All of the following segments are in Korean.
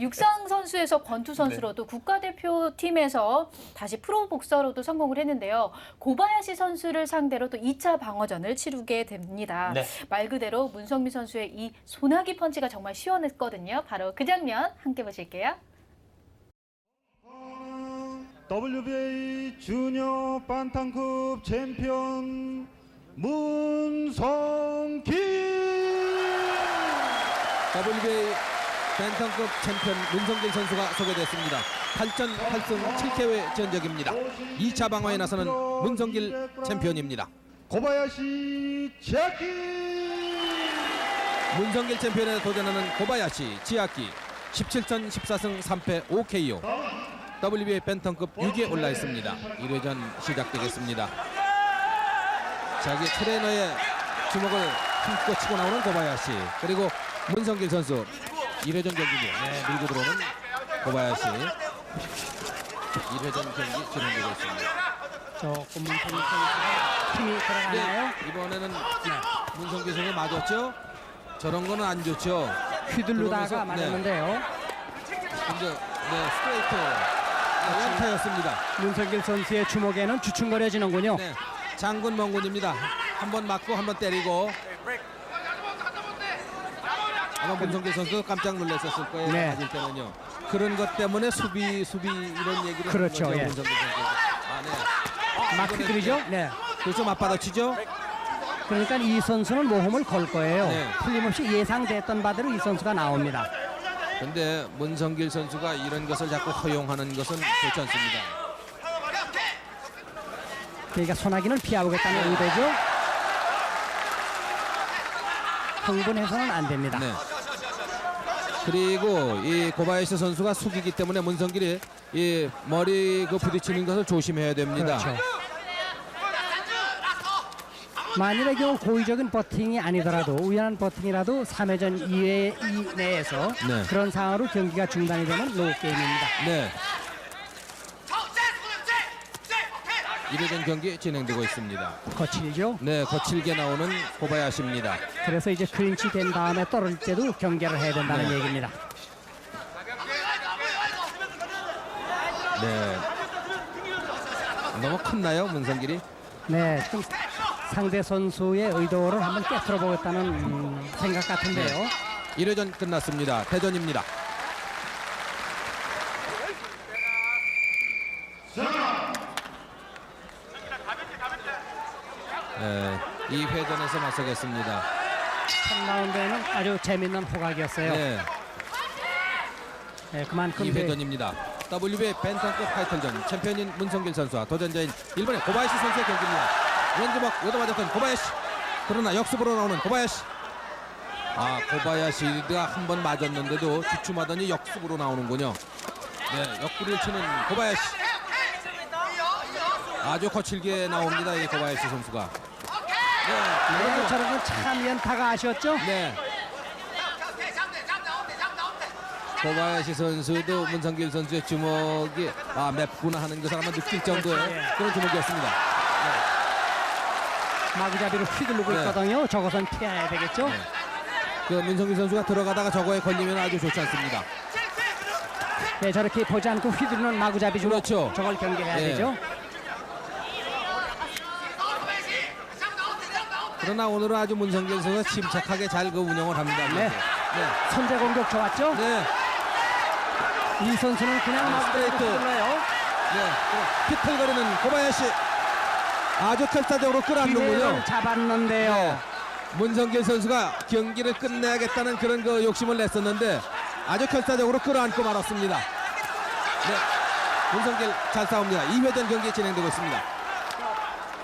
육상 선수에서 권투 선수로도 국가대표 팀에서 다시 프로 복서로도 성공을 했는데요. 고바야시 선수를 상대로 또 2차 방어전을 치르게 됩니다. 네. 말 그대로 문성민 선수의 이 소나기 펀치가 정말 시원했거든요. 바로 그 장면 함께 보실게요. WBA 주니어 반탄급 챔피언 문성기 WBA 벤턴급 챔피언 문성길 선수가 소개됐습니다. 8전 8승 7패의 전적입니다. 2차 방어에 나서는 문성길 챔피언입니다. 고바야시 치아키 문성길 챔피언에 도전하는 고바야시 지아키 17전 14승 3패 5KO WBA 벤턴급 6위에 올라 있습니다. 1회전 시작되겠습니다. 자기 트레이너의 주먹을 힘껏 치고 나오는 고바야시 그리고 문성길 선수 1회전 경기입니다. 네, 밀고 들어오는 고바야시 1회전 경기 진행되고 있습니다. 조금 문성민 선수가 힘이 들어가나요? 네, 이번에는 문성길 선수 맞았죠? 저런 거는 안 좋죠. 휘둘르다가 그러면서, 네. 맞았는데요. 이제 네, 스트레이트 네, 연타였습니다. 문성길 선수의 주먹에는 주춤거려지는군요. 네, 장군 멍군입니다. 한 번 맞고 한 번 때리고. 아마 문성길 선수 깜짝 놀랐었을 거예요. 네. 맞을 때는요. 그런 것 때문에 수비 수비 이런 얘기를 그렇죠, 하는 거죠, 예. 문성길 선수. 아, 네. 막 휘두르죠? 네. 그래서 맞받아치죠. 그러니까 이 선수는 모험을 걸 거예요. 네. 틀림없이 예상됐던 바대로 이 선수가 나옵니다. 근데 문성길 선수가 이런 것을 자꾸 허용하는 것은 좋지 않습니다. 그러니까 소나기는 피하고겠다는 의도죠. 흥분해서는 안 됩니다. 네. 그리고 이 고바야시 선수가 숙이기 때문에 문성길이 이 머리 그 부딪히는 것을 조심해야 됩니다. 그렇죠. 만일의 경우 고의적인 버팅이 아니더라도 우연한 버팅이라도 3회전 2회 이내에서 네. 그런 상황으로 경기가 중단이 되면 노 게임입니다. 네. 1회전 경기 진행되고 있습니다. 거칠죠. 네, 거칠게 나오는 고바야시입니다. 그래서 이제 클린치 된 다음에 떨어질 때도 경계를 해야 된다는 네. 얘기입니다. 네. 너무 컸나요, 문성길이? 네, 지금 상대 선수의 의도를 한번 깨뜨려 보겠다는 음, 생각 같은데요. 1회전 끝났습니다. 대전입니다. 네, 2회전에서 맞서겠습니다. 첫 라운드에는 아주 재밌는 호각이었어요. 네, 네, 그만큼 그 2회전입니다. WBA 벤턴급 타이틀전 챔피언인 문성길 선수와 도전자인 일본의 고바야시 선수의 경기입니다. 왼주먹 얻어맞았던 고바야시 그러나 역습으로 나오는 고바야시 아 고바야시가 한 번 맞았는데도 주춤하더니 역습으로 나오는군요. 네 옆구리를 치는 고바야시 아주 거칠게 나옵니다 이 고바야시 선수가. 네, 네, 참 연타가 아쉬웠죠. 네. 고바야시 선수도 문성길 선수의 주먹이 아 맵구나 하는 것을 아마 느낄 정도의 예. 그런 주먹이었습니다. 마구잡이를 휘두르고 네. 있거든요. 저것은 피해야 되겠죠. 네. 그 문성길 선수가 들어가다가 저거에 걸리면 아주 좋지 않습니다. 네, 저렇게 보지 않고 휘두르는 마구잡이 주먹 그렇죠. 저걸 경계해야 네. 되죠. 그러나 오늘은 아주 문성길 선수가 침착하게 잘 그 운영을 합니다. 네. 네. 선제 공격 좋았죠. 네. 이 선수는 그냥 네, 마구잡이로 스트레이트. 휘둘러요. 네. 피틀거리는 고바야시 아주 결사적으로 끌어안는군요. 잡았는데요. 네. 문성길 선수가 경기를 끝내야겠다는 그런 그 욕심을 냈었는데 아주 결사적으로 끌어안고 말았습니다. 네. 문성길 잘 싸웁니다. 2회전 경기 진행되고 있습니다.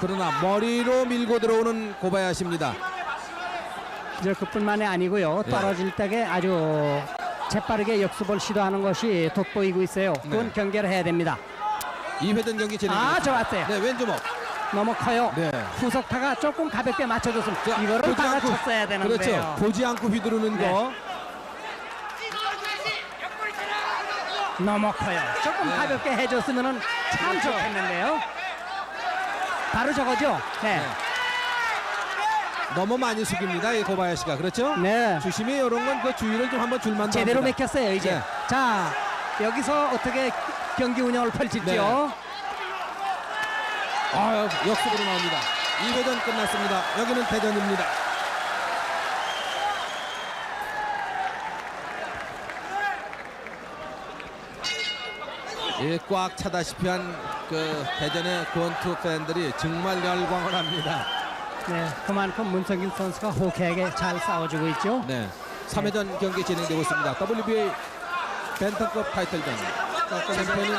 그러나 머리로 밀고 들어오는 고바야시입니다. 이제 그뿐만이 아니고요. 네. 떨어질 때에 아주 재빠르게 역습을 시도하는 것이 돋보이고 있어요. 그건 네. 경계를 해야 됩니다. 2회전 경기 진행되고 아. 좋았어요. 네, 왼주먹. 너무 커요. 네. 후석타가 조금 가볍게 맞춰줬으면 자, 이거를 보지 않고- 받아쳤어야 되는데요. 그렇죠. 보지 않고 휘두르는 네. 거. 너무 커요. 조금 네. 가볍게 해줬으면 참. 좋겠는데요. 바로 저거죠. 네. 네. 너무 많이 숙입니다. 이 고바야시가 그렇죠? 네. 주심이 이런 건 그 주의를 좀 한번 줄만 제대로 맥혔어요 이제. 네. 자 여기서 어떻게 경기 운영을 펼칠지요? 네. 아, 역습으로 나옵니다. 2회전 끝났습니다. 여기는 대전입니다. 예, 꽉 차다시피 한 그 대전의 권투 팬들이 정말 열광을 합니다. 네, 그만큼 문성길 선수가 호쾌하게 잘 싸워주고 있죠. 네. 3회전 경기 진행되고 있습니다. WBA 벤턴급 타이틀전. 챔피언은 네,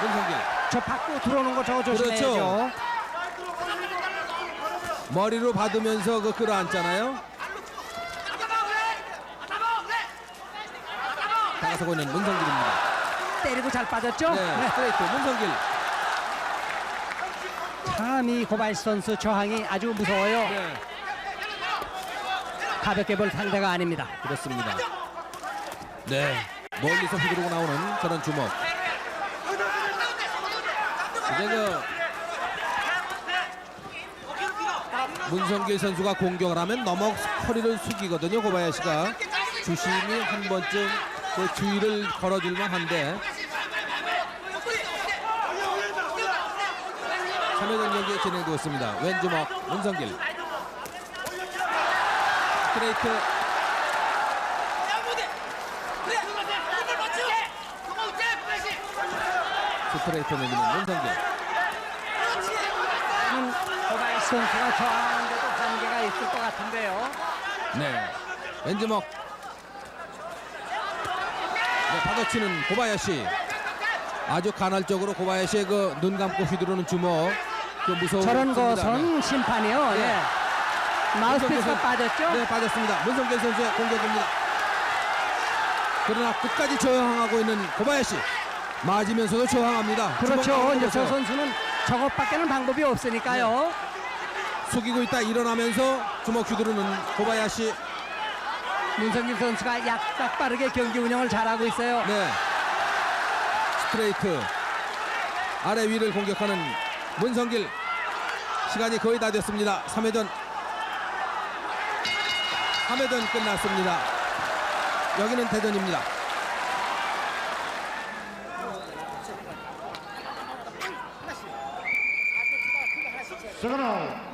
문성길. 저 밖으로 들어오는 거 저거 조심해야죠. 그렇죠. 머리로 받으면서 그 끌어안잖아요. 다가서고 있는 문성길입니다. 때리고 잘 빠졌죠? 네, 스트레이트 문성길. 참 이 고발시 선수 저항이 아주 무서워요. 네, 가볍게 볼 상대가 아닙니다. 그렇습니다. 네, 멀리서 휘두르고 나오는 저런 주먹. 이제 그 문성길 선수가 공격을 하면 넘어 허리를 숙이거든요. 고바야시가 주심이 한 번쯤 그 주의를 걸어줄만 한데 3회전 경기 진행되고 있습니다. 왼주먹 문성길. 스트레이트. 스트레이트 내리는 문성길. 음, 고발시 선수가 저항하는데도 한계가 있을 것 같은데요. 네. 왼주먹. 네, 받아치는 고바야시 아주 간헐적으로 고바야시의 그 눈 감고 휘두르는 주먹 그 무서운 저런. 것은 심판이요. 네. 예. 마우스피스가 빠졌죠? 네 빠졌습니다 문성길 선수의 공격입니다 그러나 끝까지 저항하고 있는 고바야시 맞으면서도 저항합니다 그렇죠. 주먹 이제 저 선수는 저것밖에는 방법이 없으니까요. 숙이고 있다 일어나면서 주먹 휘두르는 고바야시 문성길 선수가 약간 빠르게 경기 운영을 잘하고 있어요. 네. 스트레이트 아래 위를 공격하는 문성길 시간이 거의 다 됐습니다. 3회전 3회전 끝났습니다. 여기는 대전입니다. 세컨아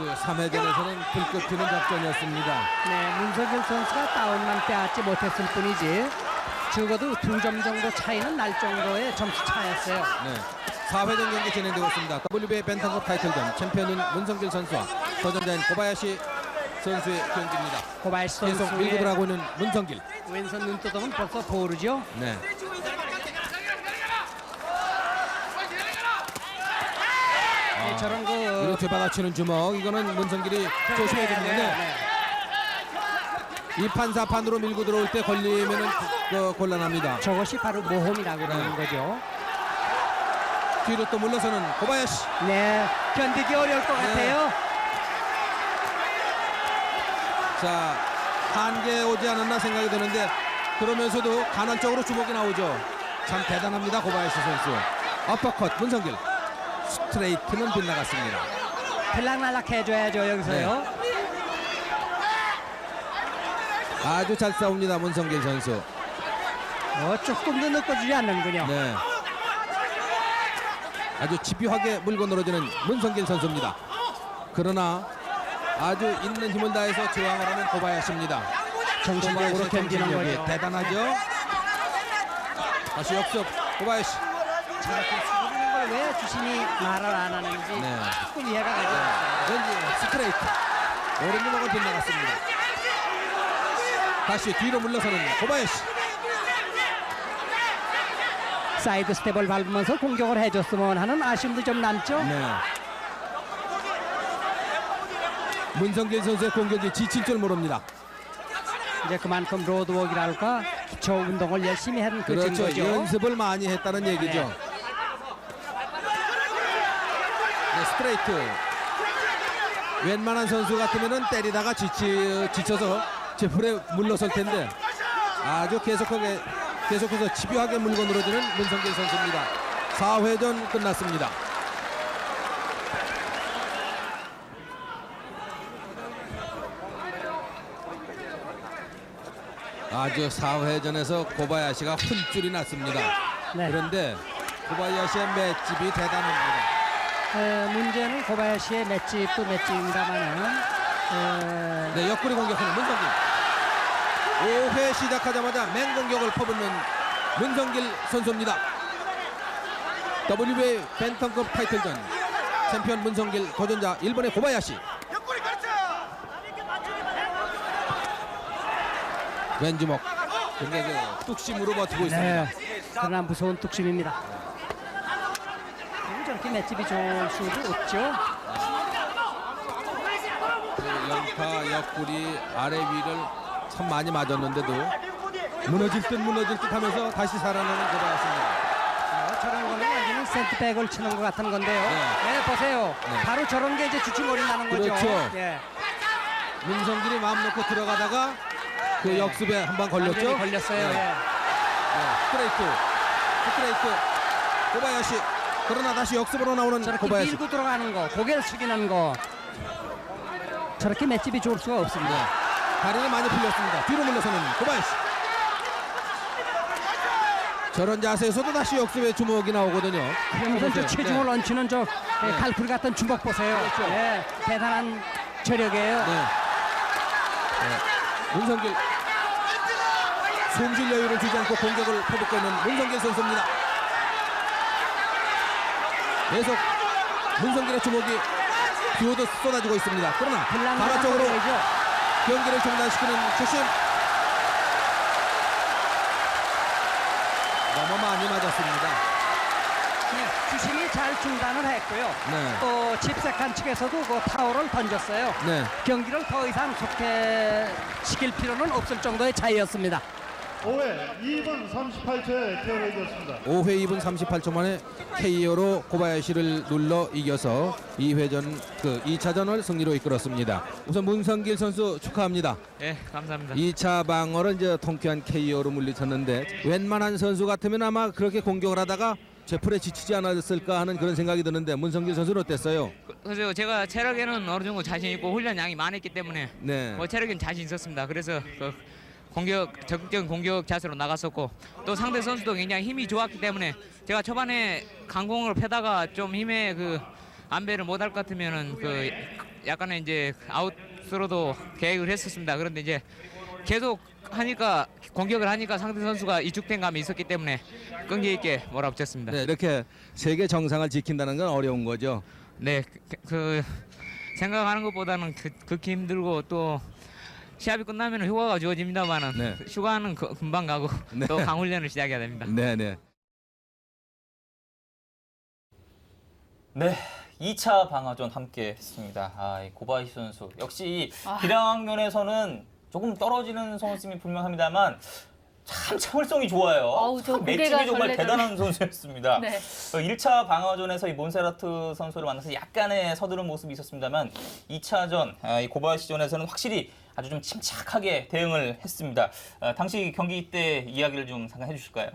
웃 아주 3회전에서는 불꽃 튀는 작전이었습니다. 네, 문성길 선수가 다운만 빼앗지 못했을 뿐이지 적어도 두 점 정도 차이는 날 정도의 점수 차였어요. 네. 4회전 경기 진행되고 있습니다. WBA 벤턴급 타이틀전 챔피언은 문성길 선수와 도전자인 고바야시 선수의 경기입니다. 고발시 계속 밀고 들어가고 있는 문성길. 왼손 눈두덩은 벌써 보르죠. 네. 저런 그 이렇게 받아치는 주먹 이거는 문성길이 조심해야. 네, 네. 네. 이 판사판으로 밀고 들어올 때 걸리면은 그 곤란합니다. 저것이 바로 모험이라고 그러는 네. 거죠. 뒤로 또 물러서는 고바야시. 네, 견디기 어려울 것 네. 같아요. 자 한계 오지 않았나 생각이 드는데 그러면서도 간헐적으로 주먹이 나오죠. 참 대단합니다 고바야시 선수. 어퍼컷 문성길 스트레이트는 빗나갔습니다. 들락날락 해줘야죠 여기서요. 네. 아주 잘 싸웁니다 문성길 선수. 어, 조금도 느껴주지 않는군요. 네. 아주 집요하게 물고 늘어지는 문성길 선수입니다. 그러나 아주 있는 힘을 다해서 저항을 하는 고바야시입니다. 정신적으로 고바야시의 견디는 정신력이 거죠. 대단하죠. 다시 역습 고바야시. 걸 왜 주심이 말을 안 하는지 네. 조금 이해가 가죠. 왠지 스트레이트. 오른주먹을 빗나갔습니다. 다시 뒤로 물러서는 고바야시. 사이드 스텝을 밟으면서 공격을 해줬으면 하는 아쉬움도 좀 남죠. 네. 문성길 선수의 공격이 지칠 줄 모릅니다. 이제 그만큼 로드워크랄까 기초 운동을 열심히 하는 그 그렇죠. 증거죠. 연습을 많이 했다는 얘기죠. 네. 네, 스트레이트. 웬만한 선수 같으면은 때리다가 지치, 지쳐서 제풀에 물러설 텐데 아주 계속하게 계속해서 집요하게 물고 늘어지는 문성길 선수입니다. 4회전 끝났습니다. 아주 4회전에서 고바야시가 혼줄이 났습니다. 네. 그런데 고바야시의 맷집이 대단합니다. 에, 문제는 고바야시의 맷집도 맷집입니다만은 에, 네, 옆구리 공격하는 문성길. 5회 시작하자마자 맹공격을 퍼붓는 문성길 선수입니다. WBA 벤턴급 타이틀전 챔피언 문성길 도전자 일본의 고바야시. 왼주먹. 굉장히 그 뚝심으로 버티고 있습니다. 네. 그러나 무서운 뚝심입니다. 저렇게 맷집이 좋을 수도 없죠. 그 연타 옆구리 아래 위를 참 많이 맞았는데도 무너질 듯 무너질 듯 하면서 다시 살아나는 고바야시입니다. 어, 저런 거는 완전히 센트백을 치는 것 같은 건데요. 네. 네, 보세요. 네. 바로 저런 게 이제 주춤거리 나는 거죠. 그렇죠. 예. 문성길이 마음 놓고 들어가다가 그 역습에 한방 걸렸죠. 걸렸어요. 네. 예. 네, 스트레이트, 스트레이트, 고바야시. 그러나 다시 역습으로 나오는 저렇게 고바야시. 밀고 들어가는 거, 고개를 숙이는 거. 저렇게 맷집이 좋을 수가 없습니다. 네, 다리가 많이 풀렸습니다. 뒤로 물러서는 고바야시. 저런 자세에서도 다시 역습에 주먹이 나오거든요. 그러면서 저 보세요. 체중을 얹히는 저 예, 네. 갈풀 같은 주먹 보세요. 그렇죠. 예, 대단한 체력이에요. 네. 네. 문성길 손질 여유를 주지 않고 공격을 퍼붓고 있는 문성길 선수입니다. 계속 문성길의 주먹이 비오듯 쏟아지고 있습니다. 그러나 바로 쪽으로 죠 경기를 중단시키는 주심 너무 많이 맞았습니다. 네, 주심이 잘 중단을 했고요. 네. 또 집색한 측에서도 그 타월을 던졌어요. 네. 경기를 더 이상 속해 시킬 필요는 없을 정도의 차이였습니다. 5회 2분 38초에 케어해졌습니다. 5회 2분 38초 만에 KO로 코바야시를 눌러 이겨서 2회전 그 2차전을 승리로 이끌었습니다. 우선 문성길 선수 축하합니다. 예, 감사합니다. 2차 방어를 이제 통쾌한 KO로 물리쳤는데 웬만한 선수 같으면 아마 그렇게 공격을 하다가 제풀에 지치지 않았을까 하는 그런 생각이 드는데 문성길 선수는 어땠어요? 그래서 제가 체력에는 어느 정도 자신 있고 훈련 양이 많았기 때문에 네. 뭐 체력에는 자신 있었습니다. 그래서 그 공격 적극적인 공격 자세로 나갔었고 또 상대 선수도 굉장히 힘이 좋았기 때문에 제가 초반에 강공을 패다가 좀 힘에 그 안배를 못할 것 같으면은 그 약간의 이제 아웃으로도 계획을 했었습니다. 그런데 이제 계속 하니까 공격을 하니까 상대 선수가 이축된 감이 있었기 때문에 끈기 있게 몰아붙였습니다. 네, 이렇게 세계 정상을 지킨다는 건 어려운 거죠. 네, 그, 그 생각하는 것보다는 그, 극히 힘들고 또 시합이 끝나면 휴가가 주어집니다만은 네. 휴가는 그- 금방 가고 네. 또 강훈련을 시작해야 됩니다. 네, 네. 네, 2차 방어전 함께 했습니다. 아, 이 고바이시 선수 역시 아. 기량 면에서는 조금 떨어지는 선수임이 분명합니다만 참 참을성이 좋아요. 어우, 저 참 고개가 맷집이 정말 절레절레. 대단한 선수였습니다. 네. 1차 방어전에서 이 몬세라트 선수를 만나서 약간의 서두른 모습이 있었습니다만 2차전 아, 이 고바야시전에서는 확실히 아주 좀 침착하게 대응을 했습니다. 아, 당시 경기 때 이야기를 좀 잠깐 해주실까요?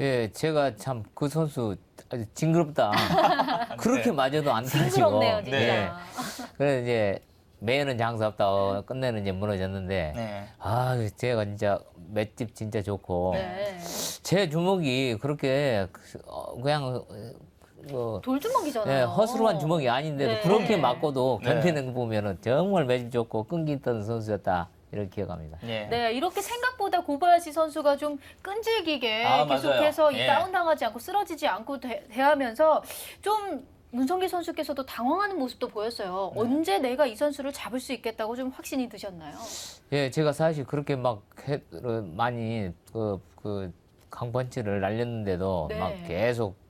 예, 제가 참 그 선수 아주 징그럽다. 그렇게 네. 맞아도 안 터지고. 징그럽네요, 진짜. 네. 그래서 이제 매는 장사 없다. 어, 끝내는 이제 무너졌는데. 네. 아, 제가 진짜 맷집 진짜 좋고. 네. 제 주먹이 그렇게 그- 어, 그냥 어, 뭐 돌주먹이잖아요. 예, 허술한 주먹이 아닌데도 네. 그렇게 맞고도 네. 견디는 거 보면은 정말 맷집 좋고 끈기 있던 선수였다. 이렇게 기억합니다. 네. 네, 이렇게 생각보다 고바야시 선수가 좀 끈질기게 아, 계속해서 맞아요. 이 예. 다운당하지 않고 쓰러지지 않고 대, 대하면서 좀 문성길 선수께서도 당황하는 모습도 보였어요. 네. 언제 내가 이 선수를 잡을 수 있겠다고 좀 확신이 드셨나요? 예, 제가 사실 그렇게 막 해, 어, 많이 그, 그 강펀치를 날렸는데도 네. 막 계속 그,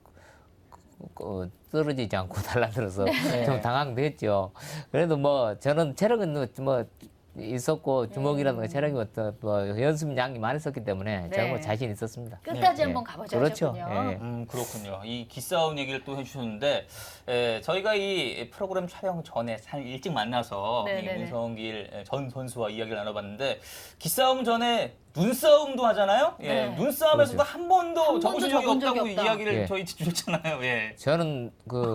떨어지지 않고 달라들어서 네. 좀 당황됐죠. 그래도 뭐 저는 체력은 뭐 있었고 주먹이라든가 체력이 어떤 뭐 연습량이 많았었기 때문에 네. 정말 자신 있었습니다. 끝까지 예. 한번 가보자 그렇죠. 하셨군요. 예. 음 그렇군요. 이 기싸움 얘기를 또 해주셨는데 에, 저희가 이 프로그램 촬영 전에 살 일찍 만나서 이 네네네. 문성길 전 선수와 이야기를 나눠봤는데 기싸움 전에 눈싸움도 하잖아요. 예, 네. 눈싸움에서도 그렇죠. 한 번도 한 번도 적이 없다고 없다. 이야기를 예. 저희 주셨잖아요. 예. 저는 그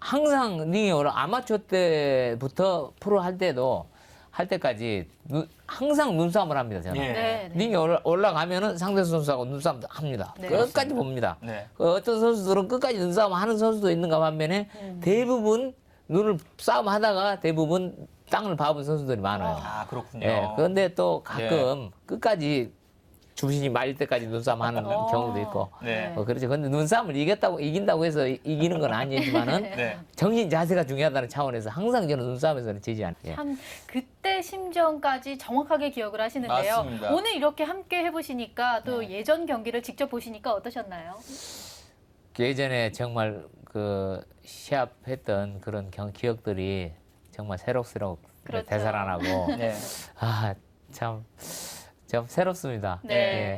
항상 링에 아마추어 때부터 프로 할 때도 할 때까지 눈- 항상 눈싸움을 합니다. 저는. 예. 네, 네. 링에 올라, 올라가면은 상대 선수하고 눈싸움 합니다. 네. 끝까지 봅니다. 네. 그 어떤 선수들은 끝까지 눈싸움 하는 선수도 있는가 반면에 음. 대부분 눈을 싸움 하다가 대부분 땅을 밟은 선수들이 많아요. 아 그렇군요. 예. 그런데 또 가끔 끝까지 주신이 말릴 때까지 눈싸움 하는 어. 경우도 있고. 네. 어, 그렇죠. 근데 눈싸움을 이겼다고 이긴다고 해서 이- 이기는 건 아니지만은 네. 정신 자세가 중요하다는 차원에서 항상 저는 눈싸움에서는 지지 않아요. 예. 참 그때 심정까지 정확하게 기억을 하시는데요. 맞습니다. 오늘 이렇게 함께 해보시니까 또 네. 예전 경기를 직접 보시니까 어떠셨나요? 예전에 정말 그 시합했던 그런 경, 기억들이 정말 새록새록 그렇죠. 되살아나고 네. 아 참 참 새롭습니다. 네. 예.